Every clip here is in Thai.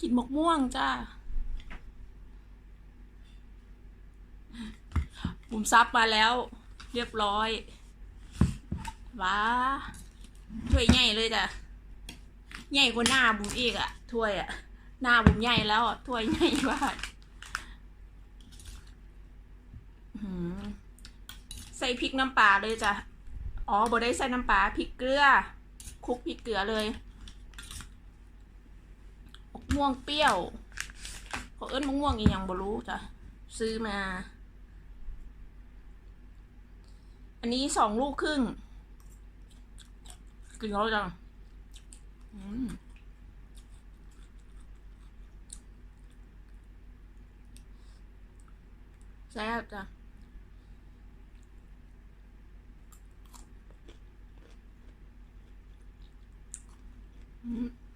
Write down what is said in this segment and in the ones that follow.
กินหมกม่วงจ้าบุ๋มซับมาแล้ว เรียบร้อย ว้าถ้วยใหญ่เลยจ้ะใหญ่กว่าหน้าบุ๋มอีกอะถ้วยอะหน้าบุ๋มใหญ่แล้วอะถ้วยใหญ่กว่านใส่พริกน้ำปลาเลยจ้ะอ๋อบได้ใส่น้ำปลาพริกเกลือคลุกพริกเกลือเลย ม่วงเปรี้ยวเขาเอิ้นมะม่วงอีหยังบ่รู้จ้ะซื้อมา อันนี้สองลูกครึ่งกินแล้วจังแซ่บจ้ะอืม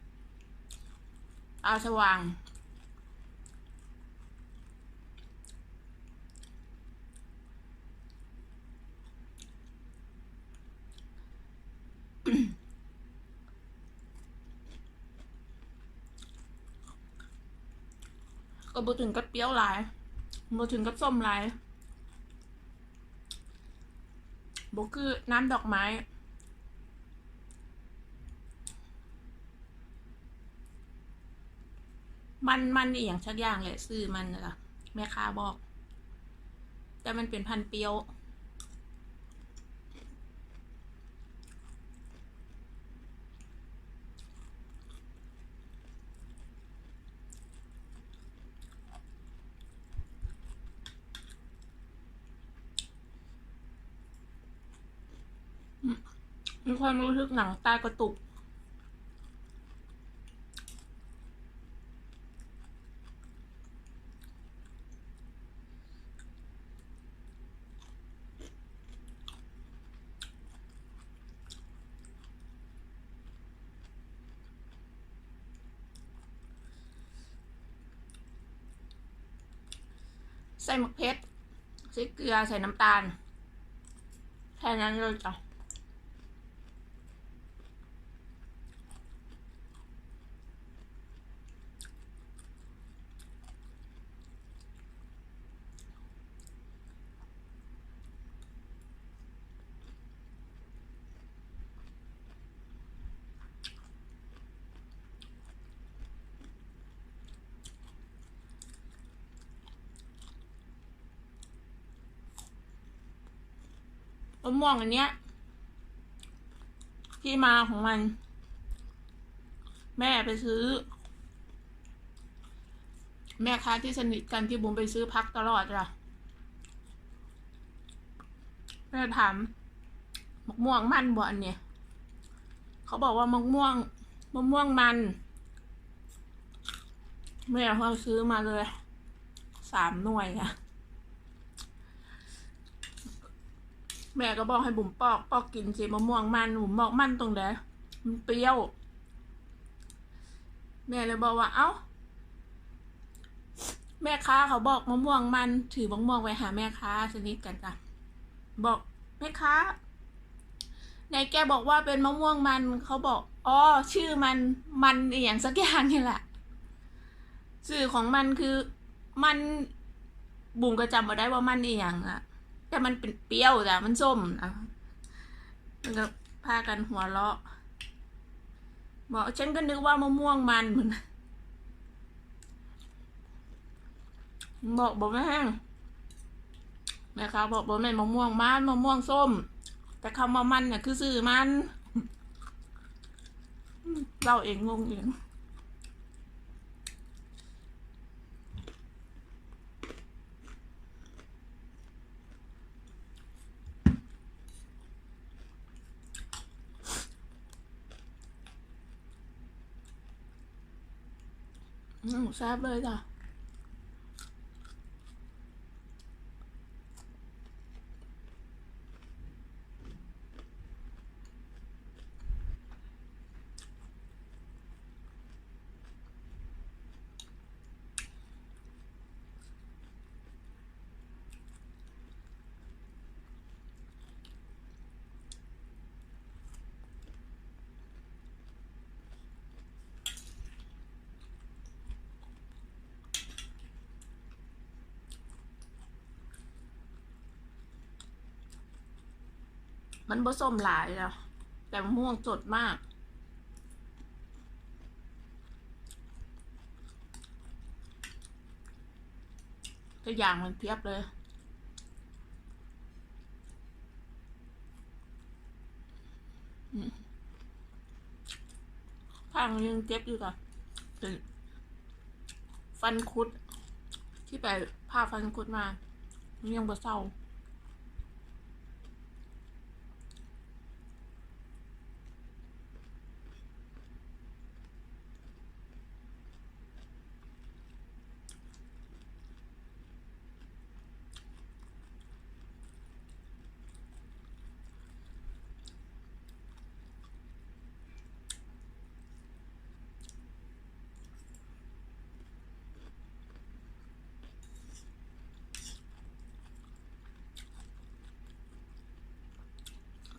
เอาสว่าง ก็บ่ถึงกับเปรี้ยวหลายบ่ถึงกับส้มหลายบ่คือน้ำดอกไม้ มันมันนี่อย่างชักอย่างเลยซื้อมันนะแม่ค้าบอก แต่มันเป็นพันเปียวมีความรู้สึกหนังตากระตุก ใส่หมึกเพชรใส่เกลือใส่น้ำตาล แค่นั้นเลยจ้ะ มะม่วงอันเนี้ย ที่มาของมัน แม่ไปซื้อ แม่ค้าที่สนิทกันที่บุ๋มไปซื้อพักตลอดจ้ะแม่ถามมะม่วงมันบ่อันเนี้ยเขาบอกว่ามะม่วงมะม่วงมันแม่เขาซื้อมาเลยสามหน่วยค่ะ แม่ก็บอกให้บุ๋มปอก ปอกกินสิมะม่วงมันบุ๋มบอกมันตรงไหนมันเปรี้ยว แม่เลยบอกว่า เอ้า แม่ค้าเขาบอกมะม่วงมัน ถือมะม่วงไปหาแม่ค้าสนิทกันจ้ะบอกแม่ค้าในแกบอกว่าเป็นมะม่วงมันเขาบอกอ๋อชื่อมันมันอย่างสักอย่างนี่แหละชื่อของมันคือมันบุ๋มก็จำมาได้ว่ามันอหย่างอะ แต่มันเป็นเปรี้ยวจ้ะมันส้มอะมันก็พากันหัวเราะบอกฉันก็นึกว่ามะม่วงมันเหมือนบอกบอกแม่งแม่ค้าบอกบอกแม่มะม่วงมันมะม่วงส้ม แต่คำว่ามันเนี่ยคือสื่อมันเราเองงงเอง อืมแซ่ มันผสมหลายแล้ว แต่มะม่วงสดมาก ตัวอย่างมันเพียบเลย ข้างยังเจ็บอยู่ก่อนเป็นฟันคุด ที่ไปผ่าฟันคุดมายังบ่เศร้า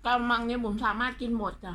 กำมังเนี่ยผมสามารถกินหมดจ้ะ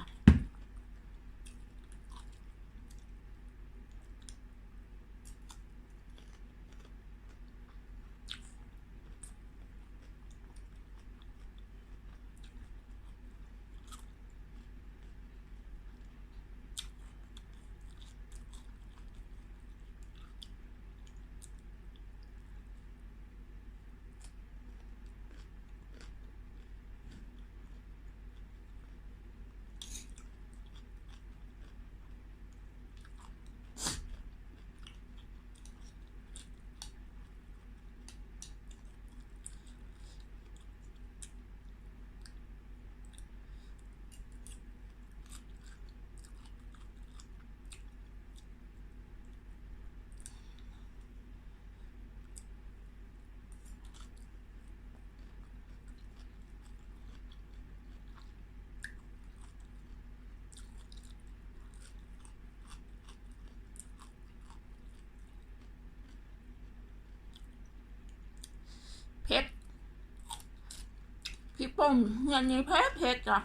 พริกป่นเงินนี้เผ็ดเผ็ดจ้ะ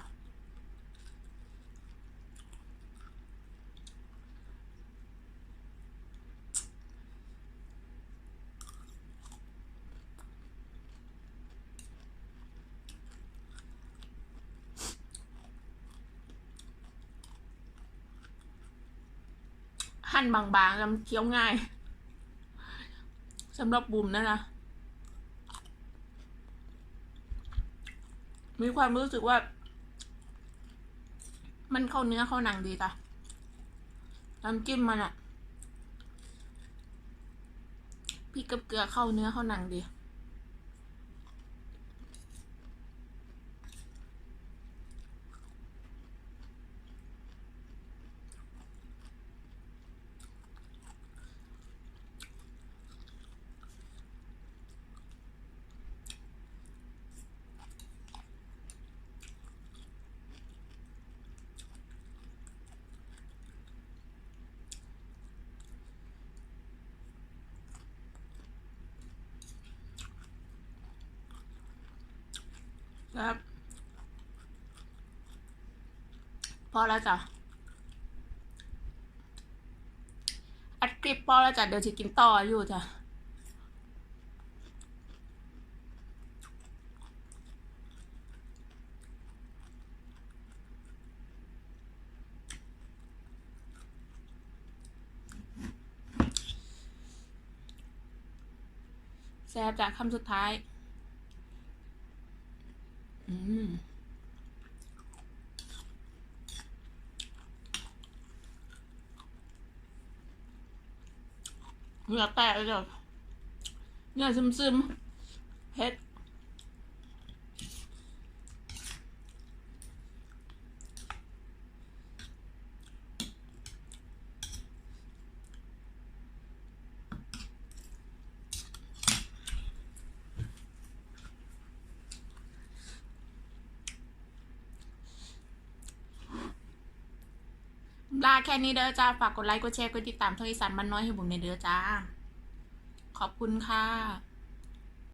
หั่นบางๆแล้วเคี้ยวง่ายสำหรับบุ๋มนะนะ มีความรู้สึกว่า มันเข้าเนื้อเข้าหนังดีจ้ะน้ำจิ้มมันอะพริกกับเกลือเข้าเนื้อเข้าหนังดี ครับ พอแล้วจ้ะอัดคลิปพอแล้วจ้ะเดี๋ยวจะกินต่ออยู่จ้ะแซ่บจากคำสุดท้าย อืม เนื้อแตกเลยเนื้อซึมซึมๆเผ็ด ลาแค่นี้เด้อจ้า ฝากกดไลค์ กดแชร์ กดติดตามทวิสันบ้านน้อยให้บุ๋มในเด้อจ้า ขอบคุณค่ะ